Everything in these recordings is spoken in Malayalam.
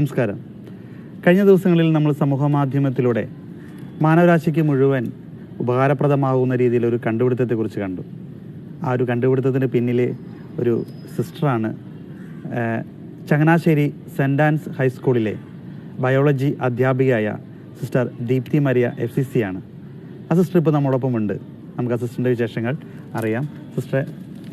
നമസ്കാരം. കഴിഞ്ഞ ദിവസങ്ങളിൽ നമ്മൾ സമൂഹ മാധ്യമത്തിലൂടെ മാനവരാശിക്ക് മുഴുവൻ ഉപകാരപ്രദമാകുന്ന രീതിയിൽ ഒരു കണ്ടുപിടുത്തത്തെക്കുറിച്ച് കണ്ടു. ആ ഒരു കണ്ടുപിടുത്തത്തിന് പിന്നിലെ ഒരു സിസ്റ്ററാണ് ചങ്ങനാശ്ശേരി സെന്റ് ആൻസ് ഹൈസ്കൂളിലെ ബയോളജി അധ്യാപികയായ sister Deepthi Maria F C C ആണ് ആ സിസ്റ്റർ ഇപ്പോൾ നമ്മളോടൊപ്പം ഉണ്ട് നമുക്ക് ആ സിസ്റ്ററിന്റെ വിശേഷങ്ങൾ അറിയാം. സിസ്റ്ററെ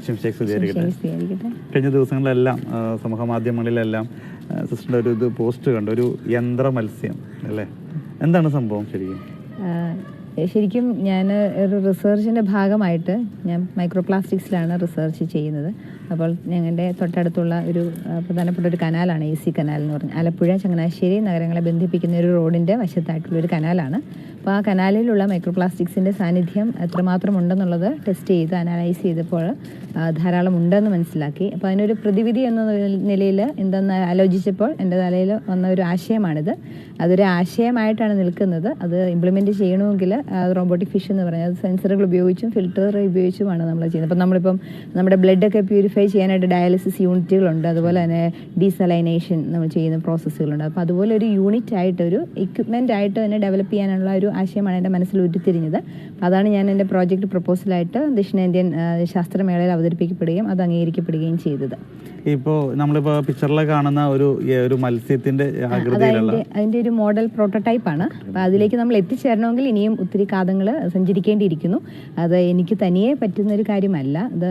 ശിംഷേഖ് സ്തുതിയായിരിക്കട്ടെ കഴിഞ്ഞ ദിവസങ്ങളിലെല്ലാം സമൂഹ മാധ്യമങ്ങളിലെല്ലാം ആ, സിസ്റ്ററിന്റെ ഒരു ഇത് പോസ്റ്റ് കണ്ടു ഒരു യന്ത്ര മത്സ്യം അല്ലേ? എന്താണ് സംഭവം ശരിക്കും? ശരിക്കും ഞാൻ ഒരു റിസർച്ചിന്റെ ഭാഗമായിട്ട് ഞാൻ മൈക്രോ പ്ലാസ്റ്റിക്സിലാണ് റിസർച്ച് ചെയ്യുന്നത്. അപ്പോൾ ഞങ്ങളുടെ തൊട്ടടുത്തുള്ള ഒരു പ്രധാനപ്പെട്ട ഒരു കനാലാണ് എ സി കനാൽ എന്ന് പറഞ്ഞാൽ ആലപ്പുഴ ചങ്ങനാശ്ശേരി നഗരങ്ങളെ ബന്ധിപ്പിക്കുന്ന ഒരു റോഡിന്റെ വശത്തായിട്ടുള്ള ഒരു കനാലാണ്. അപ്പോൾ ആ കനാലിലുള്ള മൈക്രോ പ്ലാസ്റ്റിക്സിന്റെ സാന്നിധ്യം എത്രമാത്രം ഉണ്ടെന്നുള്ളത് ടെസ്റ്റ് ചെയ്ത് അനലൈസ് ചെയ്തപ്പോൾ ധാരാളം ഉണ്ടെന്ന് മനസ്സിലാക്കി. അപ്പോൾ അതിനൊരു പ്രതിവിധി എന്ന നിലയിൽ എന്തെന്ന് ആലോചിച്ചപ്പോൾ എന്റെ തലയിൽ വന്ന ഒരു ആശയമാണിത്. അതൊരു ആശയമായിട്ടാണ് നിൽക്കുന്നത്. അത് ഇംപ്ലിമെന്റ് ചെയ്യണമെങ്കിൽ റോബോട്ടിക് ഫിഷ് എന്ന് പറഞ്ഞാൽ സെൻസറുകൾ ഉപയോഗിച്ചും ഫിൽറ്റർ ഉപയോഗിച്ചുമാണ് നമ്മൾ ചെയ്യുന്നത്. അപ്പം നമ്മളിപ്പം നമ്മുടെ ബ്ലഡൊക്കെ പ്യൂരിഫൈ ചെയ്യാനായിട്ട് ഡയാലിസിസ് യൂണിറ്റുകളുണ്ട് അതുപോലെ തന്നെ ഡീസലൈനേഷൻ നമ്മൾ ചെയ്യുന്ന പ്രോസസ്സുകളുണ്ട് അപ്പോൾ അതുപോലെ ഒരു യൂണിറ്റ് ആയിട്ട് ഒരു എക്യുപ്മെന്റ് ആയിട്ട് തന്നെ ഡെവലപ്പ് ചെയ്യാനുള്ള ഒരു ആശയമാണ് എന്റെ മനസ്സിൽ ഉരുത്തിരിഞ്ഞത്. അതാണ് ഞാൻ എന്റെ പ്രോജക്റ്റ് പ്രപ്പോസലായിട്ട് ദക്ഷിണേന്ത്യൻ ശാസ്ത്രമേളയിൽ അവതരിപ്പിക്കപ്പെടുകയും അത് അംഗീകരിക്കപ്പെടുകയും ചെയ്തത്. ഇപ്പോൾ നമ്മളിപ്പോൾ പിക്ചറിൽ കാണുന്ന ഒരു ഒരു മത്സ്യത്തിന്റെ ആകൃതിയിലുള്ള അതിന്റെ ഒരു മോഡൽ പ്രോട്ടോടൈപ്പ് ആണ്. അതിലേക്ക് നമ്മൾ എത്തിച്ചേരണമെങ്കിൽ ഇനിയും ഒത്തിരി കാതങ്ങൾ സഞ്ചരിക്കേണ്ടിയിരിക്കുന്നു. അത് എനിക്ക് തനിയെ പറ്റുന്ന ഒരു കാര്യമല്ല. അത്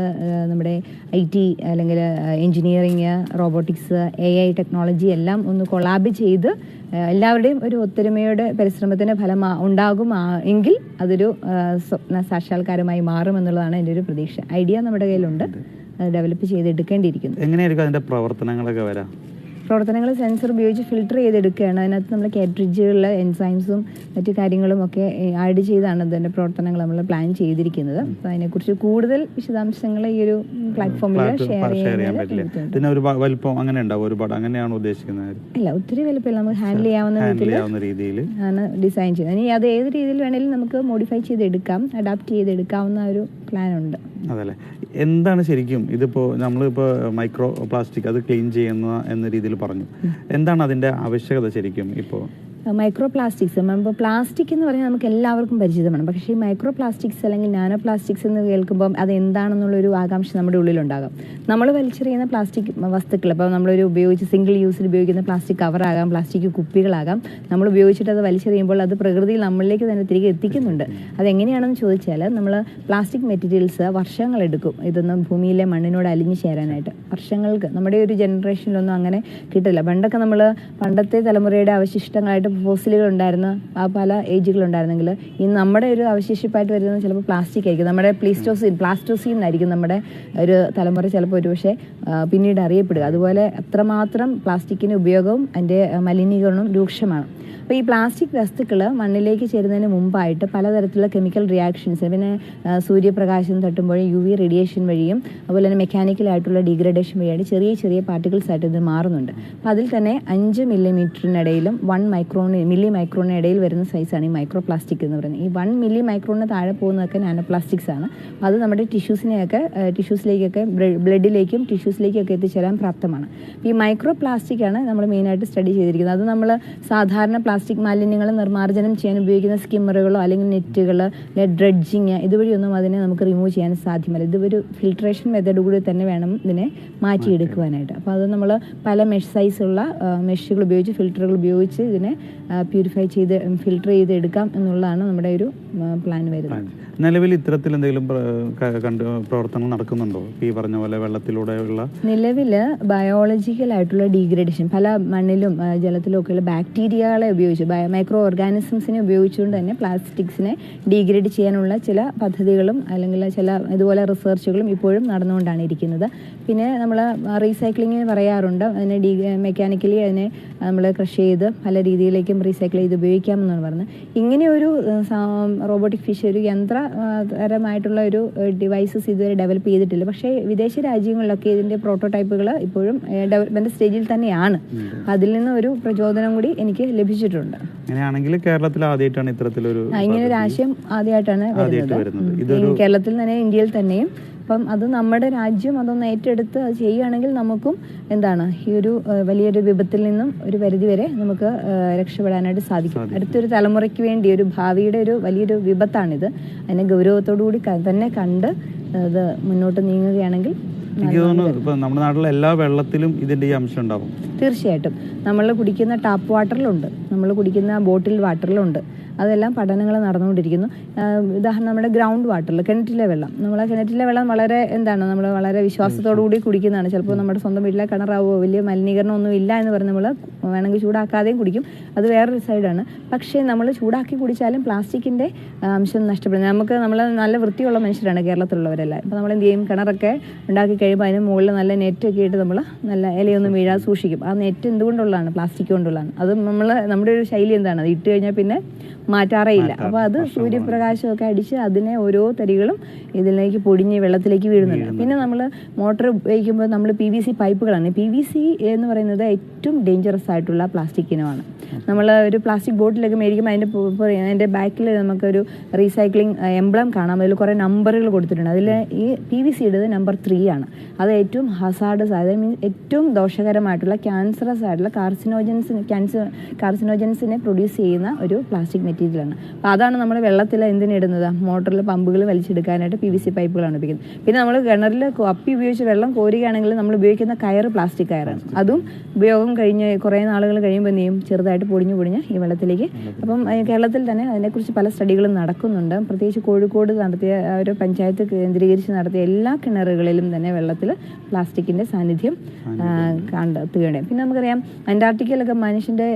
നമ്മുടെ ഐ ടി അല്ലെങ്കിൽ engineering robotics A I technology എല്ലാം ഒന്ന് കൊളാബ് ചെയ്ത് എല്ലാവരുടെയും ഒരു ഒത്തൊരുമയുടെ പരിശ്രമത്തിന് ഫലം ഉണ്ടാകും എങ്കിൽ അതൊരു സ്വപ്ന സാക്ഷാത്കാരമായി മാറുമെന്നുള്ളതാണ് എന്റെ ഒരു പ്രതീക്ഷ. ഐഡിയ നമ്മുടെ കയ്യിലുണ്ട്. ഡെവലപ്പ് ചെയ്തെടുക്കേണ്ടിയിരിക്കുന്നു. എങ്ങനെയായിരിക്കും അതിന്റെ പ്രവർത്തനങ്ങളൊക്കെ വരാം? പ്രവർത്തനങ്ങൾ സെൻസർ ഉപയോഗിച്ച് ഫിൽട്ടർ ചെയ്തെടുക്കുകയാണ്. അതിനകത്ത് നമ്മൾ കാട്രിഡ്ജുകളിലെ എൻസൈംസും മറ്റു കാര്യങ്ങളും ഒക്കെ ആഡ് ചെയ്താണ് ഇതിന്റെ പ്രവർത്തനങ്ങൾ നമ്മൾ പ്ലാൻ ചെയ്തിരിക്കുന്നത്. അപ്പോൾ അതിനെക്കുറിച്ച് കൂടുതൽ വിശദാംശങ്ങൾ ഈ ഒരു പ്ലാറ്റ്ഫോമിൽ ഷെയർ ചെയ്യാൻ പറ്റില്ല? ഒരു വലിപ്പം അങ്ങനെ ഉണ്ടാവും? ഒരുപാട് അങ്ങനെയാണ് ഉദ്ദേശിക്കുന്നത് ഇല്ല ഒത്തിരി വലുപ്പമില്ല. നമുക്ക് ഹാൻഡിൽ ചെയ്യാവുന്ന രീതിയിൽ ആണ് ഡിസൈൻ ചെയ്യുന്നത്. ഇനി അത് ഏത് രീതിയിൽ വേണേലും നമുക്ക് മോഡിഫൈ ചെയ്തെടുക്കാം. അഡാപ്റ്റ് ചെയ്തെടുക്കാവുന്ന ഒരു പ്ലാൻ ഉണ്ട്. അതല്ലേ? എന്താണ് ശരിക്കും ഇതിപ്പോ നമ്മളിപ്പോ മൈക്രോ പ്ലാസ്റ്റിക് അത് ക്ലീൻ ചെയ്യുന്ന എന്ന രീതിയിൽ പറഞ്ഞു. എന്താണ് അതിന്റെ ആവശ്യകത ശരിക്കും ഇപ്പോൾ? മൈക്രോ പ്ലാസ്റ്റിക്സ് ഇപ്പോൾ പ്ലാസ്റ്റിക് എന്ന് പറഞ്ഞാൽ നമുക്ക് എല്ലാവർക്കും പരിചിതമാണ്. പക്ഷേ ഈ മൈക്രോ പ്ലാസ്റ്റിക്സ് അല്ലെങ്കിൽ നാനോ പ്ലാസ്റ്റിക്സ് എന്ന് കേൾക്കുമ്പോൾ അത് എന്താണെന്നുള്ളൊരു ആകാംക്ഷ നമ്മുടെ ഉള്ളിലുണ്ടാകും. നമ്മൾ വലിച്ചെറിയുന്ന പ്ലാസ്റ്റിക് വസ്തുക്കൾ ഇപ്പോൾ നമ്മളൊരു ഉപയോഗിച്ച് സിംഗിൾ യൂസിൽ ഉപയോഗിക്കുന്ന പ്ലാസ്റ്റിക് കവറാകാം പ്ലാസ്റ്റിക് കുപ്പികളാകാം. നമ്മൾ ഉപയോഗിച്ചിട്ട് അത് വലിച്ചെറിയുമ്പോൾ അത് പ്രകൃതിയിൽ നമ്മളിലേക്ക് തന്നെ തിരികെ എത്തിക്കുന്നുണ്ട്. അതെങ്ങനെയാണെന്ന് ചോദിച്ചാൽ നമ്മൾ പ്ലാസ്റ്റിക് മെറ്റീരിയൽസ് വർഷങ്ങളെടുക്കും ഇതൊന്നും ഭൂമിയിലെ മണ്ണിനോട് അലിഞ്ഞു ചേരാനായിട്ട്. വർഷങ്ങൾക്ക് നമ്മുടെ ഒരു ജനറേഷനിലൊന്നും അങ്ങനെ കിട്ടില്ല. പണ്ടൊക്കെ നമ്മൾ പണ്ടത്തെ തലമുറയുടെ അവശിഷ്ടങ്ങളായിട്ട് ഫോസിലുകൾ ഉണ്ടായിരുന്ന ആ പല ഏജുകൾ ഉണ്ടായിരുന്നെങ്കിൽ ഇന്ന് നമ്മുടെ ഒരു അവശേഷിപ്പായിട്ട് വരുന്നത് ചിലപ്പോൾ പ്ലാസ്റ്റിക് ആയിരിക്കും. നമ്മുടെ പ്ലീസ്റ്റോസിൻ പ്ലാസ്റ്റോസിൻ എന്നായിരിക്കും നമ്മുടെ ഒരു തലമുറ ചിലപ്പോൾ ഒരുപക്ഷെ പക്ഷേ പിന്നീട് അറിയപ്പെടുക. അതുപോലെ അത്രമാത്രം പ്ലാസ്റ്റിക്കിന്റെ ഉപയോഗവും അതിന്റെ മലിനീകരണവും രൂക്ഷമാണ്. അപ്പോൾ ഈ പ്ലാസ്റ്റിക് വസ്തുക്കൾ മണ്ണിലേക്ക് ചേരുന്നതിന് മുമ്പായിട്ട് പലതരത്തിലുള്ള കെമിക്കൽ റിയാക്ഷൻസ് പിന്നെ സൂര്യപ്രകാശം തട്ടുമ്പോൾ യു വി റേഡിയേഷൻ വഴിയും അതുപോലെ തന്നെ മെക്കാനിക്കലായിട്ടുള്ള ഡീഗ്രഡേഷൻ വഴിയായിട്ട് ചെറിയ ചെറിയ പാർട്ടിക്കിൾസ് ആയിട്ട് ഇത് മാറുന്നുണ്ട്. അപ്പോൾ അതിൽ തന്നെ അഞ്ച് മില്ലിമീറ്ററിനിടയിലും വൺ മൈക്രോണ് മില്ലി മൈക്രോണിന് ഇടയിൽ വരുന്ന സൈസാണ് ഈ മൈക്രോ പ്ലാസ്റ്റിക് എന്ന് പറയുന്നത്. ഈ വൺ മില്ലി മൈക്രോണിന് താഴെ പോകുന്നതൊക്കെ നാനോ പ്ലാസ്റ്റിക്സ് ആണ്. അത് നമ്മുടെ ടിഷ്യൂസിനെയൊക്കെ ടിഷ്യൂസിലേക്കൊക്കെ ബ്ലഡിലേക്കും ടിഷ്യൂസിലേക്കൊക്കെ എത്തിച്ചേരാൻ പ്രാപ്തമാണ്. ഈ മൈക്രോ പ്ലാസ്റ്റിക് ആണ് നമ്മൾ മെയിനായിട്ട് സ്റ്റഡി ചെയ്തിരിക്കുന്നത്. അത് നമ്മൾ സാധാരണ പ്ലാസ്റ്റിക് മാലിന്യങ്ങൾ നിർമ്മാർജനം ചെയ്യാൻ ഉപയോഗിക്കുന്ന സ്കിമ്മറുകളോ അല്ലെങ്കിൽ നെറ്റുകൾ ഡ്രഡ്ജിങ് ഇതുവഴിയൊന്നും അതിനെ നമുക്ക് റിമൂവ് ചെയ്യാൻ സാധ്യമല്ല. ഇതൊരു ഫിൽട്രേഷൻ മെത്തേഡ് കൂടി തന്നെ വേണം ഇതിനെ മാറ്റിയെടുക്കുവാനായിട്ട്. അപ്പോൾ അത് നമ്മൾ പല മെഷ് സൈസുള്ള മെഷുകൾ ഉപയോഗിച്ച് ഫിൽറ്ററുകൾ ഉപയോഗിച്ച് ഇതിനെ പ്യൂരിഫൈ ചെയ്ത് ഫിൽട്ടർ ചെയ്ത് എടുക്കാം എന്നുള്ളതാണ് നമ്മുടെ ഒരു പ്ലാൻ വരുന്നത്. നിലവിൽ ഇത്തരത്തിൽ എന്തെങ്കിലും കണ്ട് നടക്കുന്നുണ്ടോ? ഈ പറഞ്ഞ പോലെ വെള്ളത്തിലൂടെയുള്ള നിലവിൽ ബയോളജിക്കൽ ആയിട്ടുള്ള ഡീഗ്രഡേഷൻ പല മണ്ണിലും ജലത്തിലും ഒക്കെയുള്ള ബാക്ടീരിയകളെ ഉപയോഗിച്ച് ബയോ മൈക്രോ ഓർഗാനിസംസിനെ ഉപയോഗിച്ചുകൊണ്ട് തന്നെ പ്ലാസ്റ്റിക്സിനെ ഡീഗ്രേഡ് ചെയ്യാനുള്ള ചില പദ്ധതികളും അല്ലെങ്കിൽ ചില ഇതുപോലെ റിസർച്ചുകളും ഇപ്പോഴും നടന്നുകൊണ്ടാണ് ഇരിക്കുന്നത്. പിന്നെ നമ്മൾ റീസൈക്ലിംഗ് പറയാറുണ്ട്. അതിനെ ഡീ മെക്കാനിക്കലി അതിനെ നമ്മൾ ക്രഷ് ചെയ്ത് പല രീതിയിലേക്കും റീസൈക്കിൾ ചെയ്ത് ഉപയോഗിക്കാമെന്നാണ് പറഞ്ഞത്. ഇങ്ങനെ ഒരു റോബോട്ടിക് ഫിഷ് ഒരു യന്ത്ര തരമായിട്ടുള്ള ഒരു ഡിവൈസസ് ഇതുവരെ ഡെവലപ്പ് ചെയ്തിട്ടില്ല. പക്ഷേ വിദേശ രാജ്യങ്ങളിലൊക്കെ ഇതിന്റെ പ്രോട്ടോടൈപ്പുകൾ ഇപ്പോഴും ഡെവലപ്മെന്റ് സ്റ്റേജിൽ തന്നെയാണ്. അതിൽ നിന്ന് ഒരു പ്രചോദനം കൂടി എനിക്ക് ലഭിച്ചിട്ടുണ്ട്. അങ്ങനെയാണെങ്കിൽ കേരളത്തിൽ ആദ്യമായിട്ടാണ് ഇത്തരത്തിലൊരു ഇങ്ങനെ ഒരു ആശയം ആദ്യമായിട്ടാണ് കേരളത്തിൽ തന്നെ ഇന്ത്യയിൽ തന്നെയും അപ്പം അത് നമ്മുടെ രാജ്യം അതൊന്ന് ഏറ്റെടുത്ത് അത് ചെയ്യുകയാണെങ്കിൽ നമുക്കും എന്താണ് ഈ ഒരു വലിയൊരു വിപത്തിൽ നിന്നും ഒരു പരിധി വരെ നമുക്ക് രക്ഷപ്പെടാനായിട്ട് സാധിക്കും. അടുത്തൊരു തലമുറയ്ക്ക് വേണ്ടി ഒരു ഭാവിയുടെ ഒരു വലിയൊരു വിപത്താണിത്. അതിനെ ഗൗരവത്തോടു കൂടി തന്നെ കണ്ട് അത് മുന്നോട്ട് നീങ്ങുകയാണെങ്കിൽ എനിക്ക് നമ്മുടെ നാട്ടിലെ എല്ലാ വെള്ളത്തിലും ഇതിന്റെ ഈ അംശം ഉണ്ടാവും. തീർച്ചയായിട്ടും. നമ്മൾ കുടിക്കുന്ന ടാപ്പ് വാട്ടറിലുണ്ട് നമ്മൾ കുടിക്കുന്ന ബോട്ടിൽ വാട്ടറിലുണ്ട് അതെല്ലാം പഠനങ്ങൾ നടന്നുകൊണ്ടിരിക്കുന്നു. ഉദാഹരണം നമ്മുടെ ഗ്രൗണ്ട് വാട്ടറിൽ കിണറ്റിലെ വെള്ളം. നമ്മൾ കിണറ്റിലെ വെള്ളം വളരെ എന്താണ് നമ്മൾ വളരെ വിശ്വാസത്തോടു കൂടി കുടിക്കുന്നതാണ്. ചിലപ്പോൾ നമ്മുടെ സ്വന്തം വീട്ടിലെ കിണറാവോ വലിയ മലിനീകരണമൊന്നും ഇല്ല എന്ന് പറഞ്ഞ് നമ്മൾ വേണമെങ്കിൽ ചൂടാക്കാതെയും കുടിക്കും. അത് വേറൊരു സൈഡാണ്. പക്ഷേ നമ്മൾ ചൂടാക്കി കുടിച്ചാലും പ്ലാസ്റ്റിക്കിന്റെ അംശം നഷ്ടപ്പെടുന്നത് നമുക്ക് നമ്മൾ നല്ല വൃത്തിയുള്ള മനുഷ്യരാണ് കേരളത്തിലുള്ളവരെല്ലാം. അപ്പോൾ നമ്മൾ എന്ത് ചെയ്യും? കിണറൊക്കെ ഉണ്ടാക്കി കഴിയുമ്പോൾ അതിന് മുകളിൽ നല്ല നെറ്റൊക്കെ ഇട്ട് നമ്മൾ നല്ല ഇലയൊന്നും വീഴാതെ സൂക്ഷിക്കും. ആ നെറ്റ് എന്തുകൊണ്ടുള്ളതാണ്? പ്ലാസ്റ്റിക് കൊണ്ടുള്ളതാണ്. അത് നമ്മൾ നമ്മുടെ ഒരു ശൈലി എന്താണ്? അത് ഇട്ട് കഴിഞ്ഞാൽ പിന്നെ മാറ്റാറേയില്ല. അപ്പോൾ അത് സൂര്യപ്രകാശമൊക്കെ അടിച്ച് അതിനെ ഓരോ തരികളും ഇതിലേക്ക് പൊടിഞ്ഞ് വെള്ളത്തിലേക്ക് വീഴുന്നുണ്ട്. പിന്നെ നമ്മൾ മോട്ടർ ഉപയോഗിക്കുമ്പോൾ നമ്മൾ പി വി സി പൈപ്പുകളാണ്. പി വി സി എന്ന് പറയുന്നത് ഏറ്റവും ഡേഞ്ചറസ് ആയിട്ടുള്ള പ്ലാസ്റ്റിക് ഇനമാണ്. നമ്മൾ ഒരു പ്ലാസ്റ്റിക് ബോട്ടിലൊക്കെ മേടിക്കുമ്പോൾ അതിന്റെ അതിന്റെ ബാക്കിൽ നമുക്കൊരു റീസൈക്ലിംഗ് എംബ്ലം കാണാം. അതിൽ കുറേ നമ്പറുകൾ കൊടുത്തിട്ടുണ്ട്. അതിൽ ഈ പി വി സിയുടേത് നമ്പർ ത്രീ ആണ്. അത് ഏറ്റവും ഹസാഡസ് അതായത് മീൻസ് ഏറ്റവും ദോഷകരമായിട്ടുള്ള ക്യാൻസറസ് ആയിട്ടുള്ള കാർസിനോജൻസിന് ക്യാൻസർ കാർസിനോജൻസിനെ പ്രൊഡ്യൂസ് ചെയ്യുന്ന ഒരു പ്ലാസ്റ്റിക് മെറ്റീരിയലാണ് അപ്പോൾ അതാണ് നമ്മൾ വെള്ളത്തിൽ എന്തിനിടുന്നത് മോട്ടറിൽ പമ്പുകൾ വലിച്ചെടുക്കാനായിട്ട് പി വി സി പൈപ്പുകളാണ് ഉപയോഗിക്കുന്നത്. പിന്നെ നമ്മൾ കിണറിൽ അപ്പി ഉപയോഗിച്ച് വെള്ളം കോരുകയാണെങ്കിൽ നമ്മൾ ഉപയോഗിക്കുന്ന കയർ പ്ലാസ്റ്റിക് കയറാണ്. അതും ഉപയോഗം കഴിഞ്ഞ് കുറേ നാളുകൾ കഴിയുമ്പോൾ എന്ത് ചെയ്യും? ചെറുതായിട്ട് പൊടിഞ്ഞു പൊടിഞ്ഞ് ഈ വെള്ളത്തിലേക്ക് അപ്പം കേരളത്തിൽ തന്നെ അതിനെക്കുറിച്ച് പല സ്റ്റഡികളും നടക്കുന്നുണ്ട്. പ്രത്യേകിച്ച് കോഴിക്കോട് നടത്തിയ ഒരു പഞ്ചായത്ത് കേന്ദ്രീകരിച്ച് നടത്തിയ എല്ലാ കിണറുകളിലും തന്നെ വെള്ളത്തിൽ പ്ലാസ്റ്റിക്കിന്റെ സാന്നിധ്യം കണ്ടെത്തുകയാണ് പിന്നെ നമുക്കറിയാം അന്റാർട്ടിക്കയിലൊക്കെ മനുഷ്യന്റെ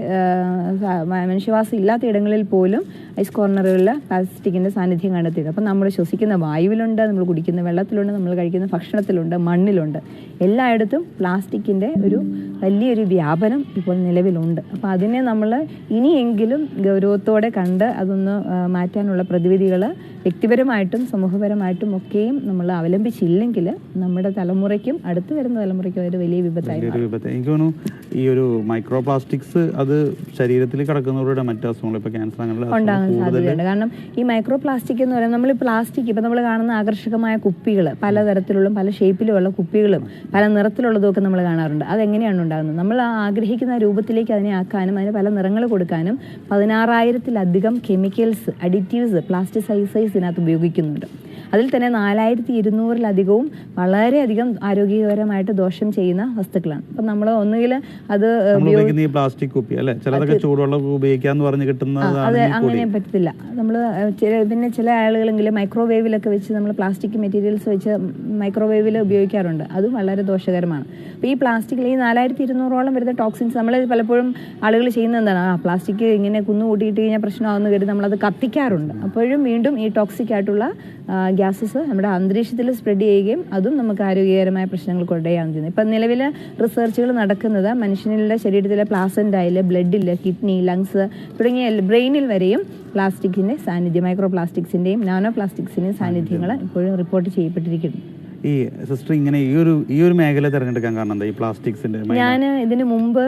മനുഷ്യവാസം ഇല്ലാത്ത ഇടങ്ങളിൽ പോലും ഐസ് കോർണറുകളിൽ പ്ലാസ്റ്റിക്കിന്റെ സാന്നിധ്യം കണ്ടെത്തിയിട്ടുണ്ട്. അപ്പം നമ്മൾ ശ്വസിക്കുന്ന വായുവിലുണ്ട് നമ്മൾ കുടിക്കുന്ന വെള്ളത്തിലുണ്ട് നമ്മൾ കഴിക്കുന്ന ഭക്ഷണത്തിലുണ്ട് മണ്ണിലുണ്ട്. എല്ലായിടത്തും പ്ലാസ്റ്റിക്കിന്റെ ഒരു വലിയൊരു വ്യാപനം ഇപ്പോൾ നിലവിലുണ്ട്. അപ്പോൾ അതിനെ നമ്മൾ ഇനിയെങ്കിലും ഗൗരവത്തോടെ കണ്ട് അതൊന്ന് മാറ്റാനുള്ള പ്രതിവിധികൾ വ്യക്തിപരമായിട്ടും സമൂഹപരമായിട്ടും ഒക്കെയും നമ്മൾ അവലംബിച്ചില്ലെങ്കിൽ നമ്മുടെ തലമുറയ്ക്കും അടുത്ത് വരുന്ന തലമുറയ്ക്കും ഒരു വലിയ വിപത്തായി എനിക്ക് തോന്നുന്നു ഈ ഒരു മൈക്രോ പ്ലാസ്റ്റിക്സ് അത് ശരീരത്തിൽ കിടക്കുന്നവരുടെ മറ്റു അസുഖങ്ങൾ ഇപ്പൊ ക്യാൻസർ അങ്ങനെയുള്ള ഉണ്ടാകാൻ സാധ്യതയുണ്ട്. കാരണം ഈ മൈക്രോ പ്ലാസ്റ്റിക് എന്ന് പറയുന്നത് നമ്മൾ പ്ലാസ്റ്റിക് ഇപ്പം നമ്മൾ കാണുന്ന ആകർഷകമായ കുപ്പികൾ പലതരത്തിലുള്ള പല ഷേപ്പിലുമുള്ള കുപ്പികളും പല നിറത്തിലുള്ളതും ഒക്കെ നമ്മൾ കാണാറുണ്ട്. അതെങ്ങനെയാണ് ഉണ്ടാകുന്നത്? നമ്മൾ ആഗ്രഹിക്കുന്ന രൂപത്തിലേക്ക് അതിനെ ആക്കാനും അതിന് പല നിറങ്ങൾ കൊടുക്കാനും പതിനാറായിരത്തിലധികം കെമിക്കൽസ് അഡിറ്റീവ്സ് ഇതിനകത്ത് ഉപയോഗിക്കുന്നുണ്ട്. അതിൽ തന്നെ നാലായിരത്തി ഇരുന്നൂറിലധികവും വളരെയധികം ആരോഗ്യകരമായിട്ട് ദോഷം ചെയ്യുന്ന വസ്തുക്കളാണ്. അപ്പം നമ്മൾ ഒന്നുകിൽ അത് ഉപയോഗിക്കുന്ന ഈ പ്ലാസ്റ്റിക് കുപ്പി അല്ലെ? ചിലതൊക്കെ ചൂടുവെള്ളം ഉപയോഗിക്കാന്ന് പറഞ്ഞ് അത് കിട്ടുന്നതാണ് അങ്ങനെ പറ്റത്തില്ല. നമ്മൾ പിന്നെ ചില ആളുകളെങ്കിലും മൈക്രോവേവിലൊക്കെ വെച്ച് നമ്മൾ പ്ലാസ്റ്റിക് മെറ്റീരിയൽസ് വെച്ച് മൈക്രോവേവിൽ ഉപയോഗിക്കാറുണ്ട്. അതും വളരെ ദോഷകരമാണ്. അപ്പോൾ ഈ പ്ലാസ്റ്റിക്കിൽ ഈ നാലായിരത്തി ഇരുന്നൂറോളം വരുന്ന ടോക്സിൻസ് നമ്മൾ പലപ്പോഴും ആളുകൾ ചെയ്യുന്ന എന്താണ്? ആ പ്ലാസ്റ്റിക് ഇങ്ങനെ കുന്നു കൂട്ടിയിട്ട് കഴിഞ്ഞാൽ പ്രശ്നമാകുന്ന കരുതി നമ്മളത് കത്തിക്കാറുണ്ട്. അപ്പോഴും വീണ്ടും ഈ ടോക്സിക് ആയിട്ടുള്ള ഗ്യാസസ് നമ്മുടെ അന്തരീക്ഷത്തിൽ സ്പ്രെഡ് ചെയ്യുകയും അതും നമുക്ക് ആരോഗ്യകരമായ പ്രശ്നങ്ങൾ കൊണ്ടുവരികയാണ് ചെയ്യുന്നത്. ഇപ്പം നിലവിൽ റിസർച്ചുകൾ നടക്കുന്നത് മനുഷ്യനിലെ ശരീരത്തിലെ പ്ലാസന്റായിൽ ബ്ലഡിൽ കിഡ്നി ലങ്സ് തുടങ്ങിയ ബ്രെയിനിൽ വരെയും പ്ലാസ്റ്റിക്കിന്റെ സാന്നിധ്യം മൈക്രോ പ്ലാസ്റ്റിക്സിന്റെയും നാനോ പ്ലാസ്റ്റിക്സിന്റെയും സാന്നിധ്യങ്ങൾ ഇപ്പോഴും റിപ്പോർട്ട് ചെയ്യപ്പെട്ടിരിക്കുന്നു ഈ സിസ്റ്റർ ഇങ്ങനെ ഈ ഒരു ഈ ഒരു മേഖല തിരഞ്ഞെടുക്കാൻ കാരണം എന്താ? ഈ പ്ലാസ്റ്റിക്സിന്റെ ഞാൻ ഇതിന് മുമ്പ്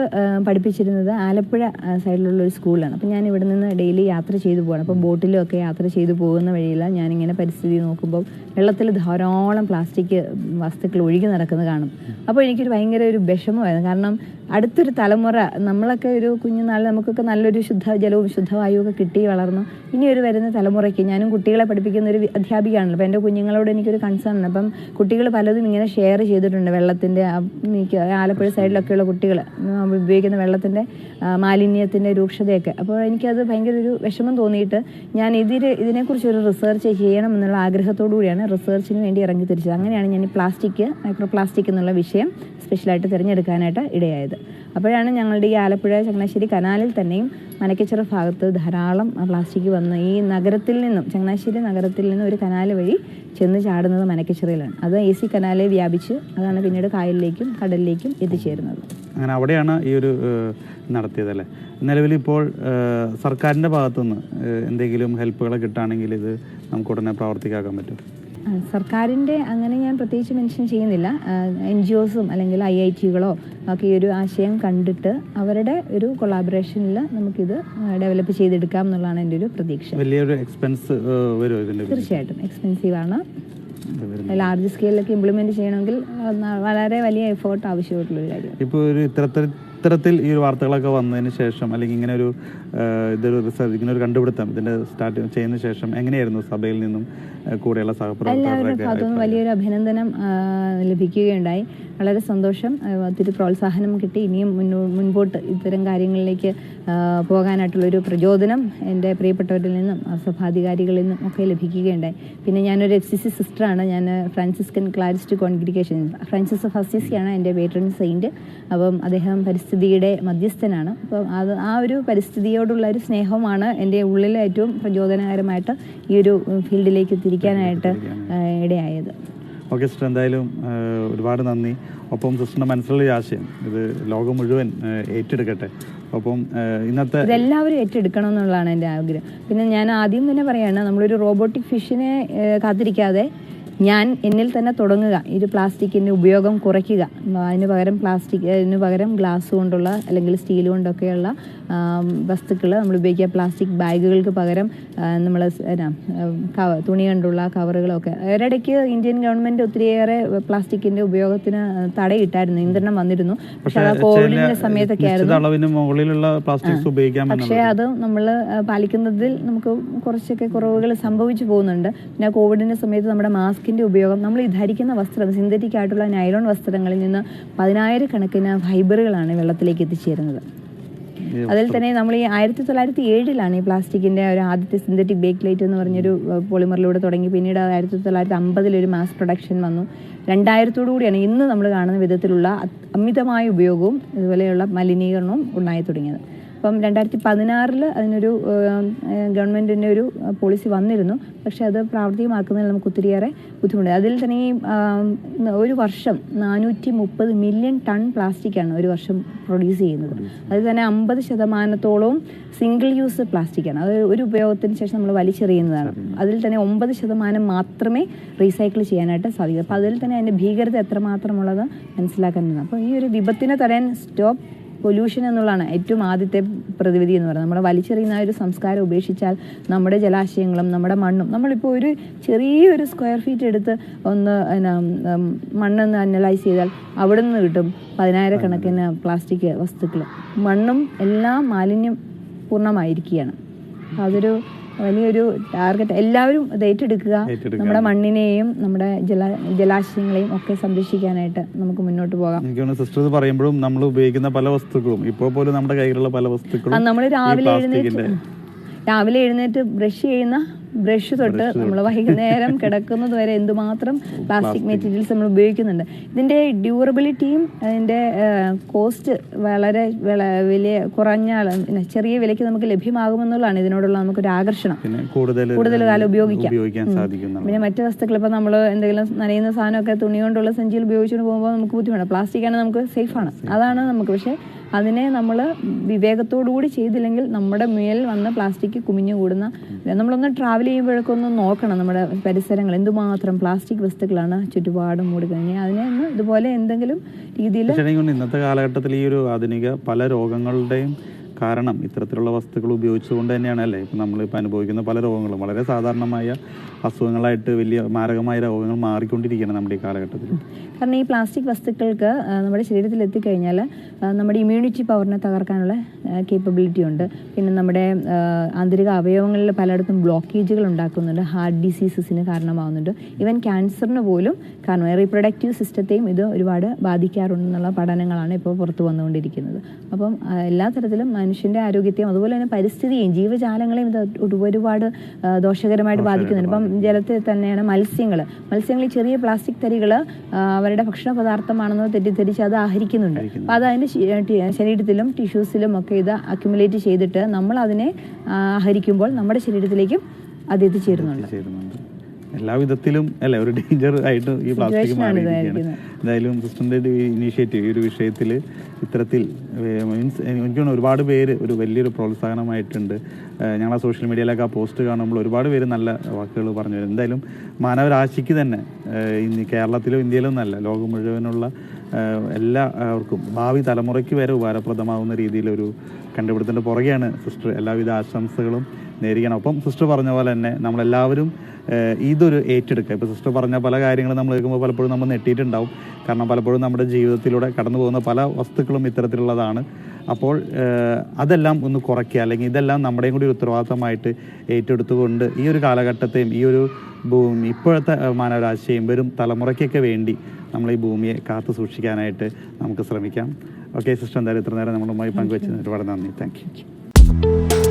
പഠിപ്പിച്ചിരുന്നത് ആലപ്പുഴ സൈഡിലുള്ള ഒരു സ്കൂളാണ് അപ്പം ഞാൻ ഇവിടെ നിന്ന് ഡെയിലി യാത്ര ചെയ്തു പോകണം അപ്പം ബോട്ടിലും ഒക്കെ യാത്ര ചെയ്തു പോകുന്ന വഴിയിലാണ് ഞാനിങ്ങനെ പരിസ്ഥിതി നോക്കുമ്പോൾ വെള്ളത്തിൽ ധാരാളം പ്ലാസ്റ്റിക് വസ്തുക്കൾ ഒഴുകി നടക്കുന്നത് കാണും. അപ്പോൾ എനിക്കൊരു ഭയങ്കര ഒരു വിഷമമായിരുന്നു. കാരണം അടുത്തൊരു തലമുറ നമ്മളൊക്കെ ഒരു കുഞ്ഞുനാൾ നമുക്കൊക്കെ നല്ലൊരു ശുദ്ധജലവും ജലവും ശുദ്ധവായുവും ഒക്കെ കിട്ടി വളർന്നു. ഇനി ഒരു വരുന്ന തലമുറയ്ക്ക് ഞാനും കുട്ടികളെ പഠിപ്പിക്കുന്ന ഒരു അധ്യാപികയാണല്ലോ. അപ്പോൾ എന്റെ കുഞ്ഞുങ്ങളോട് എനിക്കൊരു കൺസേൺ ഉണ്ട്. അപ്പം കുട്ടികൾ പലതും ഇങ്ങനെ ഷെയർ ചെയ്തിട്ടുണ്ട്. വെള്ളത്തിന്റെ മിക്ക ആലപ്പുഴ സൈഡിലൊക്കെയുള്ള കുട്ടികൾ ഉപയോഗിക്കുന്ന വെള്ളത്തിന്റെ മാലിന്യത്തിന്റെ രൂക്ഷതയൊക്കെ. അപ്പോൾ എനിക്കത് ഭയങ്കര ഒരു വിഷമം തോന്നിയിട്ട് ഞാൻ ഇതിൽ ഇതിനെക്കുറിച്ച് ഒരു റിസർച്ച് ചെയ്യണം എന്നുള്ള ആഗ്രഹത്തോടു കൂടിയാണ് റിസർച്ചിന് വേണ്ടി ഇറങ്ങി തിരിച്ചത്. അങ്ങനെയാണ് ഞാൻ ഈ പ്ലാസ്റ്റിക് മൈക്രോ പ്ലാസ്റ്റിക് എന്നുള്ള വിഷയം സ്പെഷ്യലായിട്ട് തിരഞ്ഞെടുക്കാനായിട്ട് ഇടയായത്. അപ്പോഴാണ് ഞങ്ങളുടെ ഈ ആലപ്പുഴ ചങ്ങനാശ്ശേരി കനാലിൽ തന്നെയും മനക്കച്ചിറ ഭാഗത്ത് ധാരാളം പ്ലാസ്റ്റിക് വന്ന് ഈ നഗരത്തിൽ നിന്നും ചങ്ങനാശ്ശേരി നഗരത്തിൽ നിന്നും ഒരു കനാൽ വഴി ചെന്ന് ചാടുന്നത് മനക്കച്ചിറയിലാണ്. അത് എ സി കനാലെ വ്യാപിച്ച് അതാണ് പിന്നീട് കായലിലേക്കും കടലിലേക്കും എത്തിച്ചേരുന്നത്. അങ്ങനെ അവിടെയാണ് ഈ ഒരു നടത്തിയതല്ലേ ഏഹ്, സർക്കാരിന്റെ ഭാഗത്തുനിന്ന് എന്തെങ്കിലും ഹെൽപ്പുകൾ കിട്ടുകയാണെങ്കിൽ ഇത് നമുക്ക് ഉടനെ പ്രവർത്തിക്കാക്കാൻ പറ്റും. സർക്കാരിന്റെ അങ്ങനെ ഞാൻ പ്രത്യേകിച്ച് മെൻഷൻ ചെയ്യുന്നില്ല. എൻ ജി ഒസും അല്ലെങ്കിൽ ഐ ഐ ടികളോ ഒക്കെ ഈ ഒരു ആശയം കണ്ടിട്ട് അവരുടെ ഒരു കൊളാബറേഷനിൽ നമുക്കിത് ഡെവലപ്പ് ചെയ്തെടുക്കാം എന്നുള്ളതാണ് എന്റെ ഒരു പ്രതീക്ഷ. വലിയൊരു എക്സ്പെൻസ് തീർച്ചയായിട്ടും എക്സ്പെൻസീവ് ആണ്. ലാർജ് സ്കെയിലൊക്കെ ഇംപ്ലിമെന്റ് ചെയ്യണമെങ്കിൽ വളരെ വലിയ എഫേർട്ട് ആവശ്യമായിട്ടുള്ള ഒരു കാര്യം ഇപ്പോൾ ഒരു ഇത്തരത്തിൽ ഇത്തരത്തിൽ ഈ ഒരു വാർത്തകളൊക്കെ വന്നതിന് ശേഷം അല്ലെങ്കിൽ ഇങ്ങനെ ഒരു ഇതൊരു റിസർച്ച് ഇങ്ങനെ ഒരു കണ്ടുപിടുത്തം ഇതിന്റെ സ്റ്റാർട്ട് ചെയ്യുന്ന ശേഷം എങ്ങനെയായിരുന്നു സഭയിൽ നിന്നും കൂടെയുള്ള ഭാഗത്തുനിന്ന് വലിയൊരു അഭിനന്ദനം ലഭിക്കുകയുണ്ടായി. വളരെ സന്തോഷം. ഒത്തിരി പ്രോത്സാഹനം കിട്ടി. ഇനിയും മുൻപോട്ട് ഇത്തരം കാര്യങ്ങളിലേക്ക് പോകാനായിട്ടുള്ളൊരു പ്രചോദനം എന്റെ പ്രിയപ്പെട്ടവരിൽ നിന്നും സഭാധികാരികളിൽ നിന്നും ഒക്കെ ലഭിക്കുകയുണ്ടായി. പിന്നെ ഞാനൊരു എഫ് സി സി സിസ്റ്ററാണ് ഞാൻ Franciscan Clarist congregation Francis of അസിസിയാണ് എന്റെ പേട്രൺ സെയിന്റ് അപ്പം അദ്ദേഹം പരിസ്ഥിതിയുടെ മധ്യസ്ഥനാണ്. അപ്പം അത് ആ ഒരു പരിസ്ഥിതിയോടുള്ള ഒരു സ്നേഹമാണ് എന്റെ ഉള്ളിൽ ഏറ്റവും പ്രചോദനകരമായിട്ട് ഈ ഒരു ഫീൽഡിലേക്ക് തിരിക്കാനായിട്ട് ഇടയായത്. ഓക്കെ സിസ്റ്റർ എന്തായാലും ഒരുപാട് നന്ദി. ഒപ്പം സിസ്റ്ററിന്റെ മനസ്സിലുള്ള ഒരു ആശയം ഇത് ലോകം മുഴുവൻ ഏറ്റെടുക്കട്ടെ. ഒപ്പം ഇന്നത്തെ ഇതെല്ലാവരും ഏറ്റെടുക്കണം എന്നുള്ളതാണ് എന്റെ ആഗ്രഹം. പിന്നെ ഞാൻ ആദ്യം തന്നെ പറയുകയാണ് നമ്മളൊരു റോബോട്ടിക് ഫിഷിനെ കാത്തിരിക്കാതെ ഞാൻ എന്നിൽ തന്നെ തുടങ്ങുക. ഈ ഒരു പ്ലാസ്റ്റിക്കിന്റെ ഉപയോഗം കുറയ്ക്കുക. അതിന് പകരം പ്ലാസ്റ്റിക് അതിന് പകരം ഗ്ലാസ് കൊണ്ടുള്ള അല്ലെങ്കിൽ സ്റ്റീൽ കൊണ്ടൊക്കെയുള്ള വസ്തുക്കൾ നമ്മൾ ഉപയോഗിക്കുക. പ്ലാസ്റ്റിക് ബാഗുകൾക്ക് പകരം നമ്മൾ തുണി കൊണ്ടുള്ള കവറുകളൊക്കെ. ഒരിടയ്ക്ക് ഇന്ത്യൻ ഗവൺമെന്റ് ഒത്തിരിയേറെ പ്ലാസ്റ്റിക്കിന്റെ ഉപയോഗത്തിന് തടയിട്ടായിരുന്നു. നിയന്ത്രണം വന്നിരുന്നു. പക്ഷേ അത് കോവിഡിന്റെ സമയത്തൊക്കെ ആയിരുന്നു. പക്ഷേ അത് നമ്മൾ പാലിക്കുന്നതിൽ നമുക്ക് കുറച്ചൊക്കെ കുറവുകൾ സംഭവിച്ചു പോകുന്നുണ്ട്. പിന്നെ കോവിഡിന്റെ സമയത്ത് നമ്മുടെ മാസ്കിന്റെ ഉപയോഗം നമ്മൾ ഈ ധരിക്കുന്ന വസ്ത്രം സിന്തറ്റിക് ആയിട്ടുള്ള നൈലോൺ വസ്ത്രങ്ങളിൽ നിന്ന് പതിനായിരക്കണക്കിന് ഫൈബറുകളാണ് വെള്ളത്തിലേക്ക് എത്തിച്ചേരുന്നത്. അതിൽ തന്നെ നമ്മൾ ഈ ആയിരത്തി തൊള്ളായിരത്തി ഏഴിലാണ് ഈ പ്ലാസ്റ്റിക്കിന്റെ ഒരു ആദ്യത്തെ സിന്തറ്റിക് ബേക്ക് ലൈറ്റ് എന്ന് പറഞ്ഞൊരു പോളിമറിലൂടെ തുടങ്ങി. പിന്നീട് ആയിരത്തി തൊള്ളായിരത്തി അമ്പതിലൊരു മാസ് പ്രൊഡക്ഷൻ വന്നു. രണ്ടായിരത്തോടു കൂടിയാണ് ഇന്ന് നമ്മൾ കാണുന്ന വിധത്തിലുള്ള അമിതമായ ഉപയോഗവും ഇതുപോലെയുള്ള മലിനീകരണവും ഉണ്ടായി തുടങ്ങിയത്. അപ്പം രണ്ടായിരത്തി പതിനാറിൽ അതിനൊരു ഗവൺമെന്റിന്റെ ഒരു പോളിസി വന്നിരുന്നു. പക്ഷേ അത് പ്രാവർത്തികമാക്കുന്നതിൽ നമുക്ക് ഒത്തിരിയേറെ ബുദ്ധിമുട്ട് അതിൽ തന്നെ ഈ ഒരു വർഷം നാനൂറ്റി മുപ്പത് മില്യൺ ടൺ പ്ലാസ്റ്റിക്കാണ് ഒരു വർഷം പ്രൊഡ്യൂസ് ചെയ്യുന്നത്. അതിൽ തന്നെ അമ്പത് ശതമാനത്തോളവും സിംഗിൾ യൂസ് പ്ലാസ്റ്റിക്കാണ്. അത് ഒരു ഉപയോഗത്തിന് ശേഷം നമ്മൾ വലിച്ചെറിയുന്നതാണ്. അതിൽ തന്നെ ഒമ്പത് ശതമാനം മാത്രമേ റീസൈക്കിൾ ചെയ്യാനായിട്ട് സാധിക്കൂ. അപ്പോൾ അതിൽ തന്നെ അതിന്റെ ഭീകരത എത്രമാത്രമുള്ളത് മനസ്സിലാക്കാൻ അപ്പോൾ ഈ ഒരു വിപത്തിനെ തടയാൻ സ്റ്റോപ്പ് പൊല്യൂഷൻ എന്നുള്ളതാണ് ഏറ്റവും ആദ്യത്തെ പ്രതിവിധി എന്ന് പറയുന്നത്. നമ്മൾ വലിച്ചെറിയുന്ന ആ ഒരു സംസ്കാരം ഉപേക്ഷിച്ചാൽ നമ്മുടെ ജലാശയങ്ങളും നമ്മുടെ മണ്ണും നമ്മളിപ്പോൾ ഒരു ചെറിയൊരു സ്ക്വയർ ഫീറ്റ് എടുത്ത് ഒന്ന് എന്നാ, മണ്ണൊന്ന് അനലൈസ് ചെയ്താൽ അവിടെ നിന്ന് കിട്ടും പതിനായിരക്കണക്കിന് പ്ലാസ്റ്റിക് വസ്തുക്കൾ മണ്ണും എല്ലാം മാലിന്യം പൂർണമായിരിക്കുകയാണ്. അതൊരു വലിയൊരു ടാർഗറ്റ് എല്ലാവരും ഇത് ഏറ്റെടുക്കുക. നമ്മുടെ മണ്ണിനെയും നമ്മുടെ ജല ജലാശയങ്ങളെയും ഒക്കെ സംരക്ഷിക്കാനായിട്ട് നമുക്ക് മുന്നോട്ട് പോകാം എനിക്ക് സിസ്റ്റർ ഇത് പറയുമ്പോഴും നമ്മൾ ഉപയോഗിക്കുന്ന പല വസ്തുക്കളും ഇപ്പോൾ പോലും നമ്മുടെ കയ്യിലുള്ള പല വസ്തുക്കളും നമ്മൾ രാവിലെ എഴുന്നേറ്റ് രാവിലെ എഴുന്നേറ്റ് ബ്രഷ് ചെയ്യുന്ന ബ്രഷ് തൊട്ട് നമ്മൾ വൈകുന്നേരം കിടക്കുന്നത് വരെ എന്തുമാത്രം പ്ലാസ്റ്റിക് മെറ്റീരിയൽസ് നമ്മൾ ഉപയോഗിക്കുന്നുണ്ട്. ഇതിന്റെ ഡ്യൂറബിലിറ്റിയും അതിന്റെ കോസ്റ്റ് വളരെ വില വലിയ കുറഞ്ഞ പിന്നെ ചെറിയ വിലയ്ക്ക് നമുക്ക് ലഭ്യമാകുമെന്നുള്ളതാണ് ഇതിനോടുള്ള നമുക്കൊരു ആകർഷണം. കൂടുതൽ കൂടുതൽ കാലം ഉപയോഗിക്കാം. പിന്നെ മറ്റു വസ്തുക്കൾ ഇപ്പോൾ നമ്മൾ എന്തെങ്കിലും നനയുന്ന സാധനമൊക്കെ തുണി കൊണ്ടുള്ള സഞ്ചിയിൽ ഉപയോഗിച്ചുകൊണ്ട് പോകുമ്പോൾ നമുക്ക് ബുദ്ധിമുട്ടാണ്. പ്ലാസ്റ്റിക് ആണ് നമുക്ക് സേഫാണ് അതാണ് നമുക്ക് പക്ഷേ അതിനെ നമ്മൾ വിവേകത്തോടുകൂടി ചെയ്തില്ലെങ്കിൽ നമ്മുടെ മേൽ വന്ന് പ്ലാസ്റ്റിക് കുമിഞ്ഞു കൂടുന്ന നമ്മളൊന്ന് ട്രാവൽ ചെയ്യുമ്പോഴൊക്കെ ഒന്ന് നോക്കണം നമ്മുടെ പരിസരങ്ങൾ. എന്തുമാത്രം പ്ലാസ്റ്റിക് വസ്തുക്കളാണ് ചുറ്റുപാടും മൂടിക്കഴിഞ്ഞാൽ അതിനെ ഒന്ന് ഇതുപോലെ എന്തെങ്കിലും രീതിയിൽ ഇന്നത്തെ കാലഘട്ടത്തിൽ ഈ ഒരു ആധുനിക പല രോഗങ്ങളുടെയും കാരണം ഇത്തരത്തിലുള്ള വസ്തുക്കൾ ഉപയോഗിച്ചുകൊണ്ട് തന്നെയാണ് അല്ലേ? ഇപ്പം നമ്മളിപ്പോൾ അനുഭവിക്കുന്ന പല രോഗങ്ങളും വളരെ സാധാരണമായ അസുഖങ്ങളായിട്ട് വലിയ മാരകമായ രോഗങ്ങൾ മാറിക്കൊണ്ടിരിക്കുകയാണ് നമ്മുടെ ഈ കാലഘട്ടത്തിൽ. കാരണം ഈ പ്ലാസ്റ്റിക് വസ്തുക്കൾക്ക് നമ്മുടെ ശരീരത്തിൽ എത്തിക്കഴിഞ്ഞാൽ നമ്മുടെ ഇമ്മ്യൂണിറ്റി പവറിനെ തകർക്കാനുള്ള കേപ്പബിലിറ്റി ഉണ്ട്. പിന്നെ നമ്മുടെ ആന്തരിക അവയവങ്ങളിൽ പലയിടത്തും ബ്ലോക്കേജുകൾ ഉണ്ടാക്കുന്നുണ്ട് ഹാർട്ട് ഡിസീസസിന് കാരണമാവുന്നുണ്ട്. ഈവൻ ക്യാൻസറിന് പോലും കാരണം റീപ്രൊഡക്റ്റീവ് സിസ്റ്റത്തെയും ഇത് ഒരുപാട് ബാധിക്കാറുണ്ടെന്നുള്ള പഠനങ്ങളാണ് ഇപ്പോൾ പുറത്തു വന്നുകൊണ്ടിരിക്കുന്നത്. അപ്പം എല്ലാ തരത്തിലും മനുഷ്യന്റെ ആരോഗ്യത്തെയും അതുപോലെ തന്നെ പരിസ്ഥിതിയെയും ജീവജാലങ്ങളെയും ഇത് ഒരു- ഒരുപാട് ദോഷകരമായിട്ട് ബാധിക്കുന്നുണ്ട്. ഇപ്പം ജലത്തിൽ തന്നെയാണ് മത്സ്യങ്ങൾ മത്സ്യങ്ങളിൽ ചെറിയ പ്ലാസ്റ്റിക് തരികൾ അവരുടെ ഭക്ഷണ പദാർത്ഥമാണെന്ന് തെറ്റിദ്ധരിച്ച് അത് ആഹരിക്കുന്നുണ്ട്. അപ്പോൾ അത് അതിന്റെ ശരീരത്തിലും ടിഷ്യൂസിലും ഒക്കെ ഇത് അക്യുമുലേറ്റ് ചെയ്തിട്ട് നമ്മൾ അതിനെ ആഹരിക്കുമ്പോൾ നമ്മുടെ ശരീരത്തിലേക്കും അത് എത്തിച്ചേരുന്നുണ്ട്. ചേരുന്നുണ്ട് എല്ലാ വിധത്തിലും അല്ലെ ഒരു ഡേഞ്ചർ ആയിട്ട് ഈ പ്ലാസ്റ്റിക് മാറിയിരിക്കുകയാണ്. എന്തായാലും സിസ്റ്ററിന്റെ ഇനീഷ്യേറ്റീവ് ഈ ഒരു വിഷയത്തിൽ ഇത്തരത്തിൽ മീൻസ് എനിക്ക് ഒരുപാട് പേര് ഒരു വലിയൊരു പ്രോത്സാഹനമായിട്ടുണ്ട്. ഞങ്ങൾ സോഷ്യൽ മീഡിയയിലൊക്കെ ആ പോസ്റ്റ് കാണുമ്പോൾ ഒരുപാട് പേര് നല്ല വാക്കുകൾ പറഞ്ഞു എന്തായാലും മാനവരാശിക്ക് തന്നെ ഇനി ഇന്ന് കേരളത്തിലും ഇന്ത്യയിലും നല്ല ലോകം മുഴുവനുള്ള എല്ലാവർക്കും ഭാവി തലമുറയ്ക്ക് വരെ ഉപകാരപ്രദമാകുന്ന രീതിയിലൊരു കണ്ടുപിടുത്തത്തിന്റെ പുറകെയാണ് സിസ്റ്റർ എല്ലാവിധ ആശംസകളും നേരിക്കണം ഒപ്പം സിസ്റ്റർ പറഞ്ഞ പോലെ തന്നെ നമ്മളെല്ലാവരും ഇതൊരു ഏറ്റെടുക്കുക. ഇപ്പോൾ സിസ്റ്റർ പറഞ്ഞ പല കാര്യങ്ങളും നമ്മൾ കേൾക്കുമ്പോൾ പലപ്പോഴും നമ്മൾ നെട്ടിയിട്ടുണ്ടാവും. കാരണം പലപ്പോഴും നമ്മുടെ ജീവിതത്തിലൂടെ കടന്നു പോകുന്ന പല വസ്തുക്കളും ഇത്തരത്തിലുള്ളതാണ്. അപ്പോൾ അതെല്ലാം ഒന്ന് കുറയ്ക്കുക അല്ലെങ്കിൽ ഇതെല്ലാം നമ്മുടെയും കൂടി ഉത്തരവാദിത്തമായിട്ട് ഏറ്റെടുത്തുകൊണ്ട് ഈ ഒരു കാലഘട്ടത്തെയും ഈ ഒരു ഭൂമി ഇപ്പോഴത്തെ മാനവരാശയും വരും തലമുറയ്ക്കൊക്കെ വേണ്ടി നമ്മൾ ഈ ഭൂമിയെ കാത്തു സൂക്ഷിക്കാനായിട്ട് നമുക്ക് ശ്രമിക്കാം. ഓക്കെ സിസ്റ്റർ എന്തായാലും ഇത്ര നേരം നമ്മളുമായി പങ്കുവച്ചതിന് ഒരുപാട് നന്ദി. Thank you.